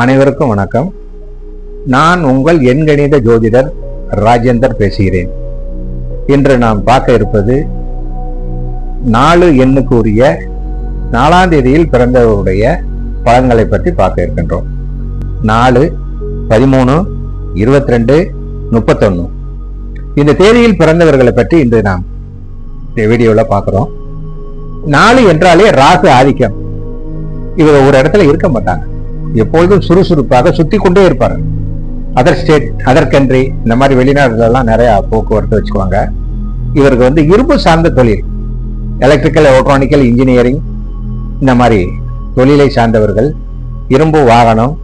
அனைவருக்கும் வணக்கம். நான் உங்கள் எண்கணித ஜோதிடர் ராஜேந்தர் பேசுகிறேன். இன்று நாம் பார்க்க இருப்பது நாலு எண்ணுக்கு உரிய நாலாம் தேதியில் பிறந்தவருடைய பலன்களை பற்றி பார்க்க இருக்கின்றோம். நாலு பதிமூணு இருபத்தி ரெண்டு முப்பத்தொன்னு. இந்த தேதியில் பிறந்தவர்களை பற்றி இன்று நாம் இந்த வீடியோவில் பார்க்குறோம். நாலு என்றாலே ராகு ஆதிக்கம். இவர் ஒரு இடத்துல இருக்க மாட்டாங்க. எப்பொழுதும் சுறுசுறுப்பாக சுத்தி கொண்டே இருப்பாரு. அதர் ஸ்டேட் அதர் கண்ட்ரி இந்த மாதிரி வெளிநாடுகளெல்லாம் நிறையா போக்குவரத்து வச்சுக்குவாங்க. இவருக்கு வந்து இரும்பு சார்ந்த தொழில் எலக்ட்ரிக்கல் எலக்ட்ரானிக்கல் இன்ஜினியரிங் இந்த மாதிரி தொழிலை சார்ந்தவர்கள் இரும்பு வாகனம்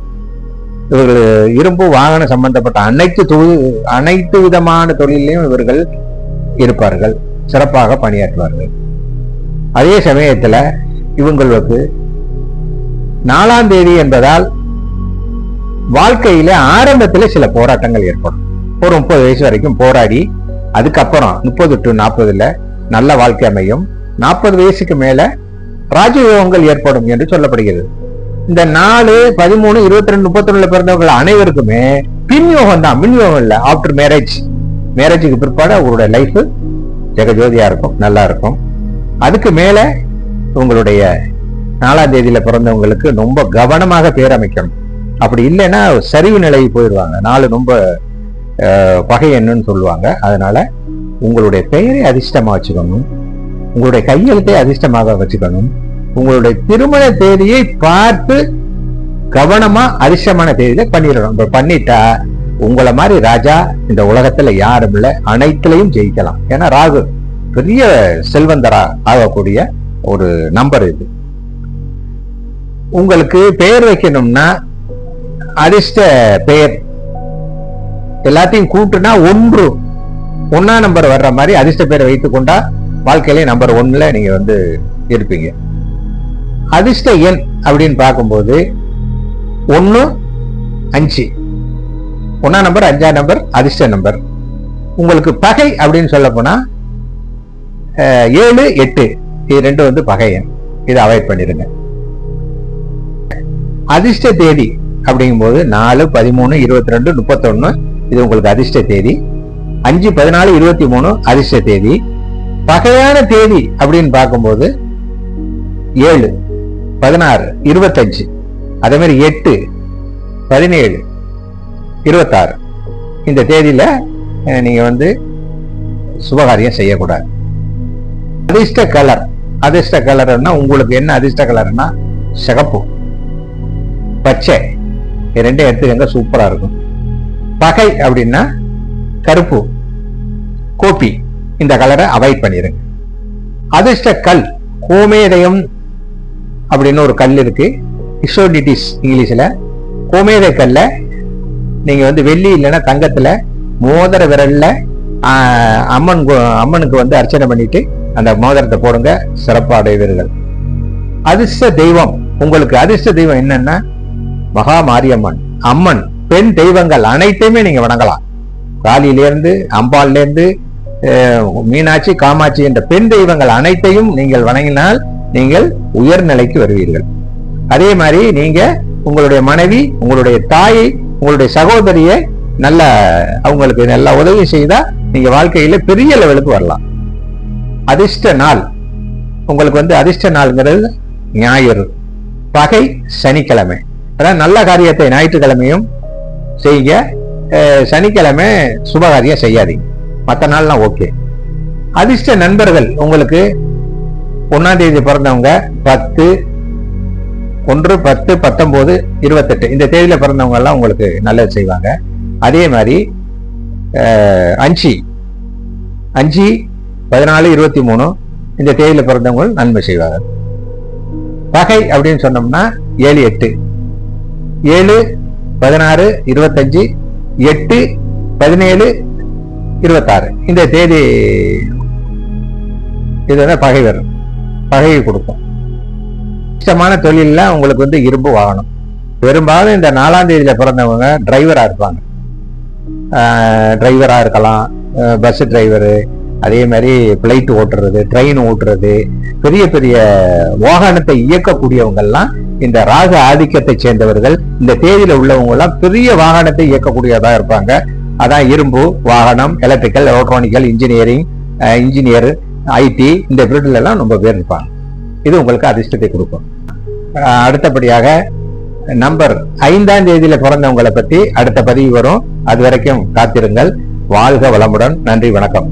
இவர்கள் இரும்பு வாகனம் சம்பந்தப்பட்ட அனைத்து தொழில் அனைத்து விதமான தொழிலையும் இவர்கள் இருப்பார்கள் சிறப்பாக பணியாற்றுவார்கள். அதே சமயத்தில் இவங்களுக்கு நாலாம் தேதி என்பதால் வாழ்க்கையில ஆரம்பத்துல சில போராட்டங்கள் ஏற்படும். ஒரு முப்பது வயசு வரைக்கும் போராடி அதுக்கப்புறம் முப்பது டு நாற்பதுல நல்ல வாழ்க்கை அமையும். நாற்பது வயசுக்கு மேல ராஜயோகங்கள் ஏற்படும் என்று சொல்லப்படுகிறது. இந்த நாலு பதிமூணு இருபத்தி ரெண்டு முப்பத்தி ரெண்டுல பிறந்தவர்கள் அனைவருக்குமே பின்யோகம் தான். மின்யோகம் இல்ல ஆஃப்டர் மேரேஜ் மேரேஜுக்கு பிற்பாடு அவங்களுடைய லைஃப் ஜெகஜோதியா இருக்கும் நல்லா இருக்கும். அதுக்கு மேல உங்களுடைய நாலாம் தேதியில பிறந்தவங்களுக்கு ரொம்ப கவனமாக பேர் அமைக்கணும். அப்படி இல்லைன்னா சரிவு நிலை போயிடுவாங்க. நாலு ரொம்ப அஹ், பகை என்னன்னு சொல்லுவாங்க. அதனால உங்களுடைய பெயரை அதிர்ஷ்டமா வச்சுக்கணும். உங்களுடைய கையெழுத்தை அதிர்ஷ்டமாக வச்சுக்கணும். உங்களுடைய திருமண தேதியை பார்த்து கவனமா அதிர்ஷ்டமான தேதியில பண்ணிடணும். இப்ப பண்ணிட்டா உங்களை மாதிரி ராஜா இந்த உலகத்துல யாரும் இல்லை. அனைத்துலையும் ஜெயிக்கலாம். ஏன்னா ராகு பெரிய செல்வந்தரா ஆகக்கூடிய ஒரு நம்பர் இது. உங்களுக்கு பெயர் வைக்கணும்னா அதிர்ஷ்ட பெயர். எல்லாத்தையும் கூட்டுனா ஒன்று. ஒன்னா நம்பர் வர்ற மாதிரி அதிர்ஷ்ட பேரை வைத்துக்கொண்டா வாழ்க்கையிலே நம்பர் ஒன்ல நீங்க வந்து இருப்பீங்க. அதிர்ஷ்ட எண் அப்படின்னு பார்க்கும்போது ஒன்று அஞ்சு. ஒன்னா நம்பர் அஞ்சாம் நம்பர் அதிர்ஷ்ட நம்பர் உங்களுக்கு பகை அப்படின்னு சொல்ல போனா ஏழு எட்டு. இது ரெண்டும் வந்து பகை எண். இதை அவாய்ட் பண்ணிடுங்க. அதிர்ஷ்ட தேதி அப்படிங்கும்போது நாலு பதிமூணு இருபத்தி ரெண்டு முப்பத்தொன்னு இது உங்களுக்கு அதிர்ஷ்ட தேதி. அஞ்சு பதினாலு இருபத்தி மூணு அதிர்ஷ்ட தேதி. பகையான தேதி அப்படின்னு பார்க்கும்போது ஏழு பதினாறு இருபத்தஞ்சு அதே மாதிரி எட்டு பதினேழு இருபத்தாறு. இந்த தேதியில நீங்கள் நீங்க வந்து சுபகாரியம் செய்யக்கூடாது. அதிர்ஷ்ட கலர். அதிர்ஷ்ட கலர்னா உங்களுக்கு என்ன அதிர்ஷ்ட கலர்னா சிகப்பு. பச்சை. இது ரெண்டும் எடுத்துக்கங்க சூப்பரா இருக்கும். பகை அப்படின்னா கருப்பு. கோப்பி இந்த கலரை அவாய்ட் பண்ணிடுங்க அதிர்ஷ்ட கல். கோமேதயம் அப்படின்னு ஒரு கல் இருக்கு. இசோடிட்டிஸ் இங்கிலீஷில். கோமேத கல்ல நீங்கள் வந்து வெள்ளி இல்லைன்னா தங்கத்தில் மோதிர விரலில் அம்மன் அம்மனுக்கு வந்து அர்ச்சனை பண்ணிட்டு அந்த மோதிரத்தை போடுங்க. சிறப்பு அடைவீர்கள். அதிர்ஷ்ட தெய்வம். உங்களுக்கு அதிர்ஷ்ட தெய்வம் என்னன்னா மகா மாரியம்மன் அம்மன் பெண் தெய்வங்கள் அனைத்தையுமே நீங்க வணங்கலாம். காலியிலேருந்து அம்பாலிலேருந்து மீனாட்சி காமாட்சி என்ற பெண் தெய்வங்கள் அனைத்தையும் நீங்கள் வணங்கினால் நீங்கள் உயர்நிலைக்கு வருவீர்கள். அதே மாதிரி நீங்க உங்களுடைய மனைவி உங்களுடைய தாயை உங்களுடைய சகோதரியை நல்ல அவங்களுக்கு நல்ல உதவி செய்தா நீங்க வாழ்க்கையில பெரிய லெவலுக்கு வரலாம். அதிர்ஷ்ட நாள். உங்களுக்கு வந்து அதிர்ஷ்ட நாள்ங்கிறது ஞாயிறு. பகை சனிக்கிழமை. அதான் நல்ல காரியத்தை ஞாயிற்றுக்கிழமையும் செய்யுங்க. சனிக்கிழமை சுபகாரியம் செய்யாதீங்க. மற்ற நாள்லாம் ஓகே அதிர்ஷ்ட நண்பர்கள் உங்களுக்கு ஒன்னாம் தேதி பிறந்தவங்க பத்து ஒன்று பத்து பத்தொம்போது இருபத்தெட்டு இந்த தேதியில் பிறந்தவங்க எல்லாம் உங்களுக்கு நல்லது செய்வாங்க. அதே மாதிரி அஞ்சு அஞ்சு பதினாலு இருபத்தி மூணு இந்த தேதியில் பிறந்தவங்க நன்மை செய்வாங்க. பகை அப்படின்னு சொன்னோம்னா ஏழு எட்டு. ஏழு பதினாறு இருபத்தஞ்சு எட்டு பதினேழு இருபத்தாறு. இந்த தேதி இது வந்து பகை வரும். பகையை கொடுக்கும். இஷ்டமான தொழிலில் உங்களுக்கு வந்து இரும்பு வாங்கணும் பெரும்பாலும் இந்த நாலாம் தேதியில் பிறந்தவங்க டிரைவராக இருப்பாங்க. டிரைவராக இருக்கலாம். பஸ் டிரைவரு அதே மாதிரி ஃப்ளைட் ஓட்டுறது ட்ரெயின் ஓட்டுறது பெரிய பெரிய வாகனத்தை இயக்கக்கூடியவங்கள்லாம் இந்த ராக ஆதிக்கத்தை சேர்ந்தவர்கள் இந்த தேதியில உள்ளவங்க எல்லாம் பெரிய வாகனத்தை இயக்கக்கூடியதா இருப்பாங்க. அதான் இரும்பு வாகனம் electrical electronical engineering engineer IT இந்த பீரியட்ல எல்லாம் ரொம்ப பேர் இருப்பாங்க. இது உங்களுக்கு அதிர்ஷ்டத்தை கொடுக்கும். அடுத்தபடியாக நம்பர் ஐந்தாம் தேதியில பிறந்தவங்களை பத்தி அடுத்த பதிவு வரும். அது வரைக்கும் காத்திருங்கள். வாழ்க வளமுடன். நன்றி வணக்கம்.